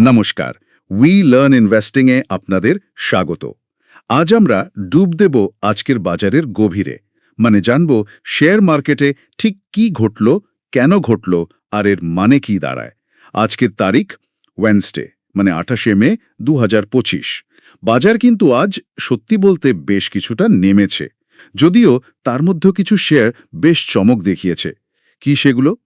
নমস্কার। We learn ইনভেস্টিংয়ে আপনাদের স্বাগত। আজ আমরা ডুব দেব আজকের বাজারের গভীরে। মানে জানব শেয়ার মার্কেটে ঠিক কি ঘটল, কেন ঘটল, আর এর মানে কি দাঁড়ায়। আজকের তারিখ ওয়েনসডে মানে আঠাশে মে দু হাজার পঁচিশ। বাজার কিন্তু আজ সত্যি বলতে বেশ কিছুটা নেমেছে। যদিও তার মধ্যেও কিছু শেয়ার বেশ চমক দেখিয়েছে। কি সেগুলো?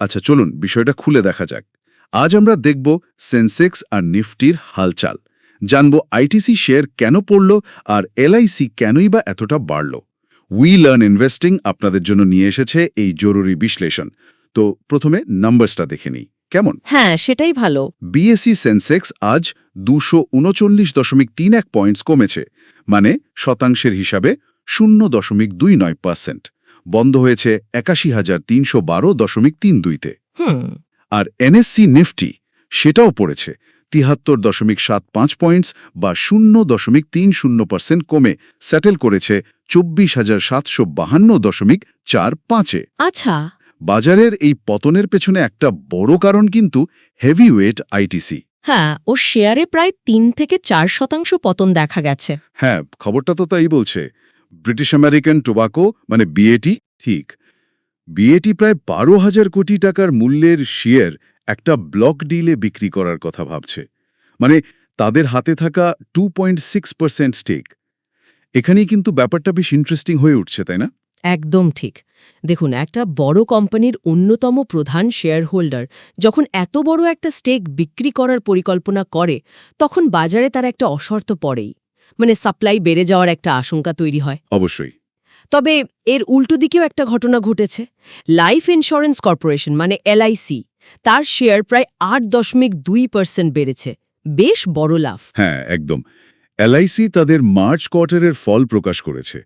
আচ্ছা চলুন বিষয়টা খুলে দেখা যাক। আজ আমরা দেখব সেন্সেক্স আর নিফটির হালচাল। জানব আইটিসি শেয়ার কেন পড়ল আর এলআইসি কেনই বা এতটা বাড়ল। উই লার্ন ইনভেস্টিং আপনাদের জন্য নিয়ে এসেছে এই জরুরি বিশ্লেষণ। তো প্রথমে নাম্বারসটা দেখে নিই। কেমন? হ্যাঁ সেটাই ভালো। বিএসসি সেন্সেক্স আজ দুশো উনচল্লিশ দশমিক তিন এক পয়েন্টস কমেছে মানে শতাংশের হিসাবে শূন্য দশমিক দুই নয় পার্সেন্ট বন্ধ হয়েছে একাশি হাজার তিনশো বারো দশমিক তিন দুইতে। হুম। আর এনএসসি নিফটি সেটাও পড়েছে। তিহাত্তর দশমিক সাত পাঁচ পয়েন্টস বা শূন্য দশমিক তিন শূন্য পার্সেন্ট কমে সেটেল করেছে চব্বিশ হাজার সাতশো বাহান্ন দশমিক চার পাঁচে। আচ্ছা। বাজারের এই পতনের পেছনে একটা বড় কারণ কিন্তু হেভিওয়েট আইটিসি হ্যাঁ ও শেয়ারে প্রায় তিন থেকে চার শতাংশ পতন দেখা গেছে। হ্যাঁ খবরটা তো তাই বলছে। ব্রিটিশ আমেরিকান টোবাকো মানে বিএটি ঠিক। বিএটি প্রায় বারো হাজার কোটি টাকার মূল্যের শেয়ার একটা ব্লক ডিলে বিক্রি করার কথা ভাবছে। মানে তাদের হাতে থাকা টু পয়েন্ট স্টেক। এখানেই কিন্তু ব্যাপারটা বেশ ইন্টারেস্টিং হয়ে উঠছে তাই না? একদম ঠিক। দেখুন একটা বড় কোম্পানির অন্যতম প্রধান শেয়ার হোল্ডার যখন এত বড় একটা স্টেক বিক্রি করার পরিকল্পনা করে তখন বাজারে তার একটা অশর্ত পড়েই। মানে সাপ্লাই বেড়ে যাওয়ার একটা আশঙ্কা তৈরি হয়। অবশ্যই। তবে এর উল্টো দিকেও একটা ঘটনা ঘটেছে। লাইফ ইন্স্যুরেন্স কর্পোরেশন মানে এলআইসি তার শেয়ার প্রায় আট দশমিক দুই পার্সেন্ট বেড়েছে। বেশ বড় লাভ। হ্যাঁ একদম। এলআইসি তাদের মার্চ কোয়ার্টারের ফল প্রকাশ করেছে।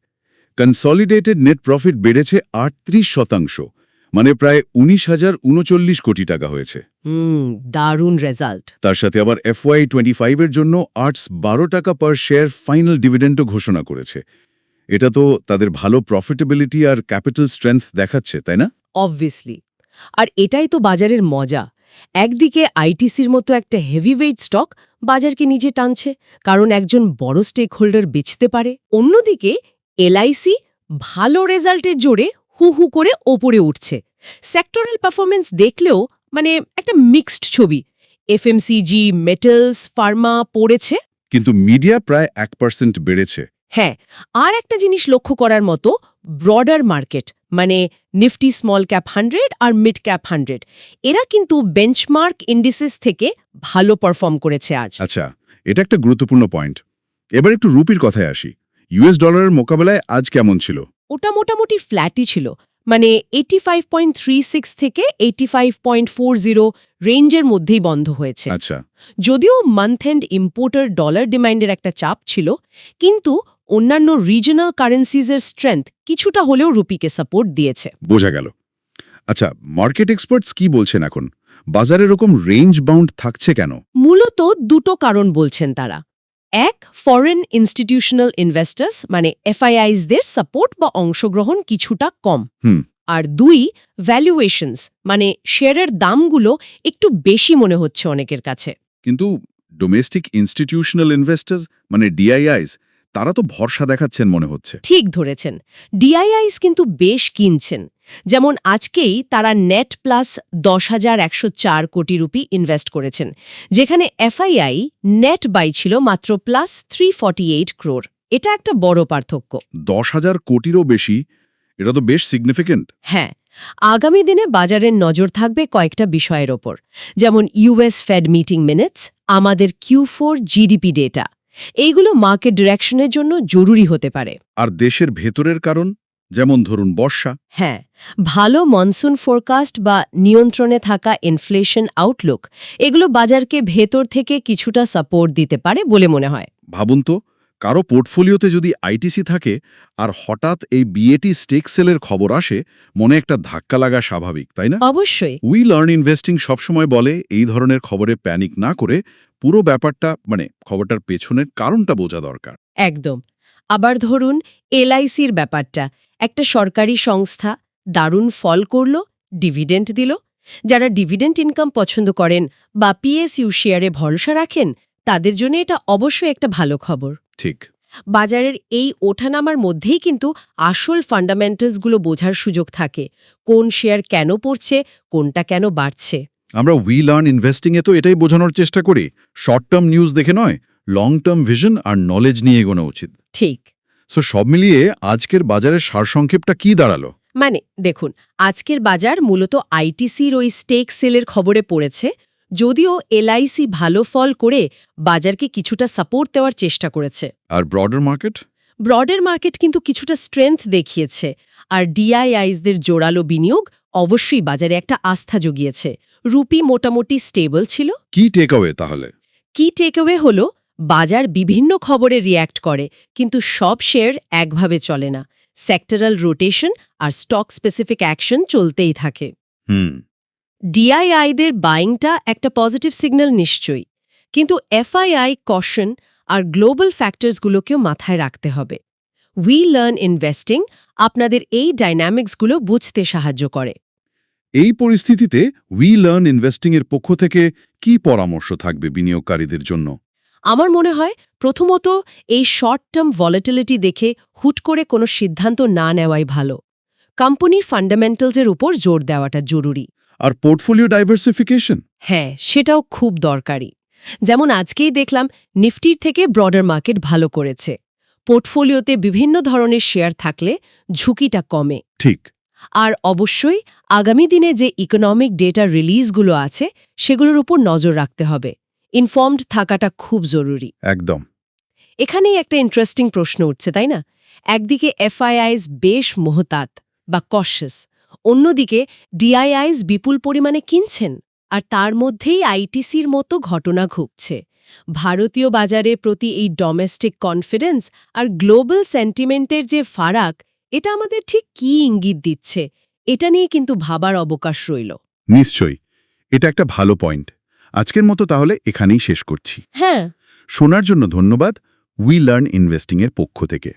কনসলিডেটেড নেট প্রফিট বেড়েছে আটত্রিশ শতাংশ মানে প্রায় উনিশ হাজার উনচল্লিশ কোটি টাকা হয়েছে। হুম দারুণ রেজাল্ট তার সাথে আবার এফওয়াই টোয়েন্টি ফাইভের জন্য আর্টস বারো টাকা পার শেয়ার ফাইনাল ডিভিডেন্ডও ঘোষণা করেছে। এটা তো তাদের ভালো প্রফিটেবিলিটি আর ক্যাপিটাল স্ট্রেংথ দেখাচ্ছে তাই না? অবভিয়াসলি আর এটাই তো বাজারের মজা। একদিকে আইটিসির মতো একটা হেভিওয়েট স্টক বাজারকে নিজে টানছে কারণ একজন বড় স্টেক হোল্ডার বেচতে পারে। অন্যদিকে এলআইসি ভালো রেজাল্টের জোরে হু হু করে ওপরে উঠছে। সেক্টরাল পারফরমেন্স দেখলেও মানে একটা মিক্সড ছবি। এফএমসিজি মেটালস ফার্মা পড়েছে। কিন্তু মিডিয়া প্রায় এক পার্সেন্ট বেড়েছে। হ্যাঁ আর একটা জিনিস লক্ষ্য করার মতো ব্রডার মার্কেট মানে নিফটি স্মল ক্যাপ হান্ড্রেড আর মিড ক্যাপ হান্ড্রেড এরা কিন্তু বেঞ্চমার্ক ইন্ডিসেস থেকে ভালো পারফর্ম করেছে আজ। আচ্ছা এটা একটা গুরুত্বপূর্ণ পয়েন্ট এবার একটু রুপির কথায় আসি। ইউএস ডলারের মোকাবেলায় আজ কেমন ছিল? ওটা মোটামুটি ফ্ল্যাটই ছিল মানে এইটি থেকে এইটি রেঞ্জের মধ্যেই বন্ধ হয়েছে। আচ্ছা। যদিও মান্থ এন্ড ইম্পোর্টার ডলার ডিমান্ডের একটা চাপ ছিল কিন্তু অন্যান্য রিজনাল কারেন্সিজের স্ট্রেংথ কিছুটা হলেও রুপিকে সাপোর্ট দিয়েছে। বোঝা গেল। আচ্ছা মার্কেট এক্সপার্টস কি বলছেন এখন? বাজারে এরকম রেঞ্জ বাউন্ড থাকছে কেন? মূলত দুটো কারণ বলছেন তারা। এক ফরেন ইনস্টিটিউশনাল ইনভেস্টার্স মানে এফআইআইসদের সাপোর্ট বা অংশগ্রহণ কিছুটা কম। হুম। আর দুই ভ্যালুয়েশনস মানে শেয়ারের দামগুলো একটু বেশি মনে হচ্ছে অনেকের কাছে। কিন্তু ডোমেস্টিক ইনস্টিটিউশনাল ইনভেস্টার্স মানে ডিআইআইস তারা তো ভরসা দেখাচ্ছেন মনে হচ্ছে। ঠিক ধরেছেন। ডিআইআইস কিন্তু বেশ কিনছেন। যেমন আজকেই তারা নেট প্লাস দশ হাজার একশো চার কোটি রুপি ইনভেস্ট করেছেন। যেখানে এফআইআই নেট বাই ছিল মাত্র plus three forty eight crore এটা একটা বড় পার্থক্য। দশ হাজার কোটিরও বেশি? এটা তো বেশ সিগনিফিকেন্ট হ্যাঁ। আগামী দিনে বাজারের নজর থাকবে কয়েকটা বিষয়ের ওপর। যেমন ইউএস ফেড মিটিং মিনিটস আমাদের কিউ ফোর জিডিপি ডেটা এইগুলো মার্কেট ডিরেকশনের জন্য জরুরি হতে পারে। আর দেশের ভেতরের কারণ? যেমন ধরুন বর্ষা। হ্যাঁ ভালো মনসুন ফোরকাস্ট বা নিয়ন্ত্রণে থাকা ইনফ্লেশন আউটলুক এগুলো বাজারকে ভেতর থেকে কিছুটা সাপোর্ট দিতে পারে বলে মনে হয়। ভাবুন তো কারও পোর্টফোলিওতে যদি আইটিসি থাকে আর হঠাৎ এই বিএটি স্টেক সেলের খবর আসে মনে একটা ধাক্কা লাগা স্বাভাবিক তাই না? অবশ্যই। উই লার্ন ইনভেস্টিং সবসময় বলে এই ধরনের খবরে প্যানিক না করে পুরো ব্যাপারটা মানে খবরটার পেছনের কারণটা বোঝা দরকার। একদম। আবার ধরুন এলআইসির ব্যাপারটা। একটা সরকারি সংস্থা দারুণ ফল করল ডিভিডেন্ট দিল। যারা ডিভিডেন্ট ইনকাম পছন্দ করেন বা পিএসইউ শেয়ারে ভরসা রাখেন তাদের জন্য এটা অবশ্যই একটা ভালো খবর। ঠিক। বাজারের এই ওঠানামার মধ্যেই কিন্তু আসল ফান্ডামেন্টালসগুলো বোঝার সুযোগ থাকে। কোন শেয়ার কেন পড়ছে কোনটা কেন বাড়ছে। আমরা উই লার্ন ইনভেস্টিংয়ে তো এটাই বোঝানোর চেষ্টা করি। শর্ট টার্ম নিউজ দেখে নয় লং টার্ম ভিশন আর নলেজ নিয়ে এগোনো উচিত। ঠিক। সো সব মিলিয়ে আজকের বাজারের সারসংক্ষেপটা কি দাঁড়াল? মানে দেখুন আজকের বাজার মূলত আইটিসির ওই স্টেক সেলের খবরে পড়েছে যদিও এলআইসি ভালো ফল করে বাজারকে কিছুটা সাপোর্ট দেওয়ার চেষ্টা করেছে। আর ব্রডার মার্কেট ব্রডের মার্কেট কিন্তু কিছুটা স্ট্রেংথ দেখিয়েছে। আর ডিআইআইসদের জোরালো বিনিয়োগ অবশ্যই বাজারে একটা আস্থা জুগিয়েছে। রুপি মোটামুটি স্টেবল ছিল। কি টেক তাহলে? কি টেকওয়ে হল বাজার বিভিন্ন খবরে রিয়্যাক্ট করে কিন্তু সব শেয়ার একভাবে চলে না। সেক্টরাল রোটেশন আর স্টক স্পেসিফিক অ্যাকশন চলতেই থাকে। হুম। ডিআইআইদের বাইংটা একটা পজিটিভ সিগন্যাল নিশ্চয়ই। কিন্তু এফআইআই কশন আর গ্লোবাল ফ্যাক্টরসগুলোকেও মাথায় রাখতে হবে। উই লার্ন ইনভেস্টিং আপনাদের এই ডাইনামিক্সগুলো বুঝতে সাহায্য করে। এই পরিস্থিতিতে উই লার্ন ইনভেস্টিং এর পক্ষ থেকে কি পরামর্শ থাকবে বিনিয়োগকারীদের জন্য? আমার মনে হয় প্রথমত এই শর্ট টার্ম ভলাটিলিটি দেখে হুট করে কোনো সিদ্ধান্ত না নেওয়াই ভালো। কোম্পানির ফান্ডামেন্টালসের উপর জোর দেওয়াটা জরুরি। আর পোর্টফোলিও ডাইভার্সিফিকেশন হ্যাঁ সেটাও খুব দরকারি। যেমন আজকেই দেখলাম নিফটির থেকে ব্রডার মার্কেট ভালো করেছে। পোর্টফোলিওতে বিভিন্ন ধরনের শেয়ার থাকলে ঝুঁকিটা কমে। ঠিক। আর অবশ্যই আগামী দিনে যে ইকোনমিক ডেটা রিলিজগুলো আছে সেগুলোর উপর নজর রাখতে হবে। ইনফর্মড থাকাটা খুব জরুরি। একদম। এখানেই একটা ইন্টারেস্টিং প্রশ্ন উঠছে তাই না? একদিকে এফআইআইস বেশ মোহতাত বা কশাস অন্যদিকে ডিআইআইস বিপুল পরিমাণে কিনছেন আর তার মধ্যেই আইটিসির মতো ঘটনা ঘুপছে। ভারতীয় বাজারে প্রতি এই ডোমেস্টিক কনফিডেন্স আর গ্লোবাল সেন্টিমেন্টের যে ফারাক এটা আমাদের ঠিক কি ইঙ্গিত দিচ্ছে? এটা নিয়ে কিন্তু ভাবার অবকাশ রইল। নিশ্চয়ই। এটা একটা ভালো পয়েন্ট আজকের মতো তাহলে এখানেই শেষ করছি। হ্যাঁ। শোনার জন্য ধন্যবাদ। উই লার্ন ইনভেস্টিং এর পক্ষ থেকে।